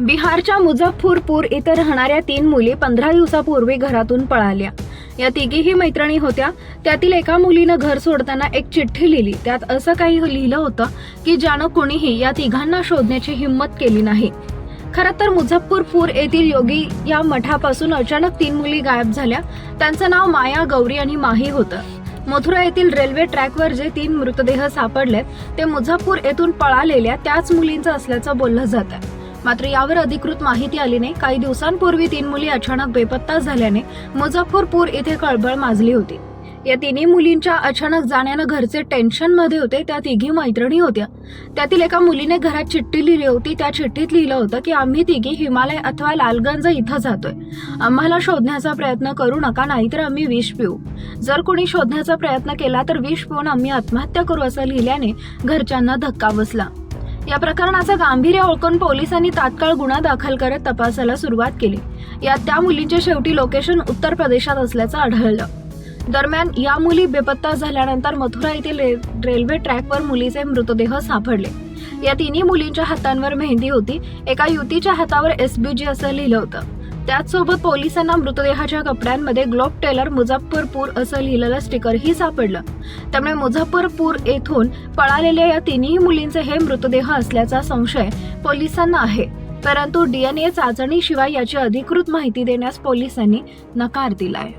बिहारच्या मुझफ्फरपूर इथं राहणाऱ्या तीन मुली पंधरा दिवसापूर्वी घरातून पळाल्या. या तिघीही मैत्रिणी होत्या. त्यातील एका मुलीनं घर सोडताना एक चिठ्ठी लिहिली. त्यात असं काही लिहिलं होतं की ज्यानं कुणीही या तिघांना शोधण्याची हिंमत केली नाही. खरं तर मुझफ्फरपूर येथील योगी या मठापासून अचानक तीन मुली गायब झाल्या. त्यांचं नाव माया गौरी आणि माही होतं. मथुरा येथील रेल्वे ट्रॅकवर जे तीन मृतदेह सापडलेत ते मुझफ्फर येथून पळालेल्या त्याच मुलींचं असल्याचं बोललं जातं आहे मात्र यावर अधिकृत माहिती आली नाही. काही दिवसांपूर्वी तीन मुली अचानक बेपत्ता झाल्याने मुझफ्फरपूर येथे कळबळ माजली होती. या तिन्ही मुलींच्या अचानक जाण्यानं घरचे टेन्शनमध्ये होते. त्या तिघी मैत्रिणी होत्या. त्यातील एका मुलीने घरात चिठ्ठी लिहिली होती. त्या चिठ्ठीत लिहिलं होतं की आम्ही तिघी हिमालय अथवा लालगंज इथं जातोय. आम्हाला शोधण्याचा प्रयत्न करू नका नाहीतर आम्ही विष पिऊ. जर कोणी शोधण्याचा प्रयत्न केला तर विष पिऊन आम्ही आत्महत्या करू असं लिहिल्याने घरच्यांना धक्का बसला. या प्रकरणाचं गांभीर्य ओळखून पोलिसांनी तात्काळ गुन्हा दाखल करत तपासाला सुरुवात केली. यात त्या मुलींचे शेवटी लोकेशन उत्तर प्रदेशात असल्याचं आढळलं. दरम्यान या मुली बेपत्ता झाल्यानंतर मथुरा येथील रे- रेल्वे ट्रॅकवर मुलीचे मृतदेह सापडले. या तिन्ही मुलींच्या हातांवर मेहंदी होती. एका युतीच्या हातावर एसबीजी असं लिहिलं होतं. त्याचसोबत पोलिसांना मृतदेहाच्या कपड्यांमध्ये ग्लोब टेलर मुझफ्फरपूर असं लिहिलेलं स्टिकरही सापडलं. त्यामुळे मुझफ्फरपूर येथून पळालेल्या या तिन्ही मुलींचे हे मृतदेह असल्याचा संशय पोलिसांना आहे. परंतु डीएनए चाचणीशिवाय याची अधिकृत माहिती देण्यास पोलिसांनी नकार दिलाय.